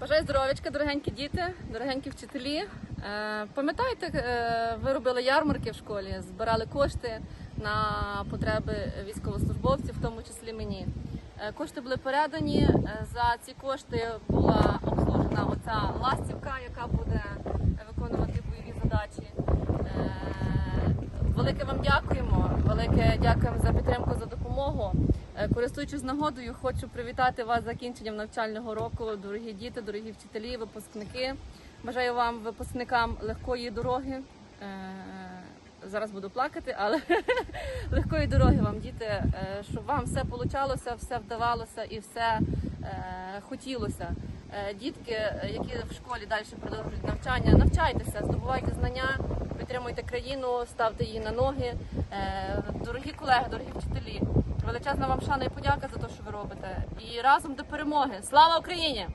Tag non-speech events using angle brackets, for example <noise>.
Бажаю здоров'ячка, дорогенькі діти, дорогенькі вчителі. Е, Пам'ятаєте, е, ви робили ярмарки в школі, збирали кошти на потреби військовослужбовців, в тому числі мені. Е, Кошти були передані. За ці кошти була обслужена оця ластівка, яка буде виконувати бойові задачі. Велике вам дякуємо. Велике дякуємо за підтримку, за допомогу. Е, Користуючись нагодою, хочу привітати вас з закінченням навчального року, дорогі діти, дорогі вчителі, випускники. Бажаю вам, випускникам, легкої дороги. Е, Зараз буду плакати, але <laughs> легкої дороги вам, діти, е, щоб вам все получалося, все вдавалося і все хотілося. Дітки, які в школі далі продовжують навчання, навчайтеся, здобувайте знання, підтримуйте країну, ставте її на ноги. Дорогі колеги, дорогі вчителі, величезна вам шана і подяка за те, що ви робите. І разом до перемоги. Слава Україні!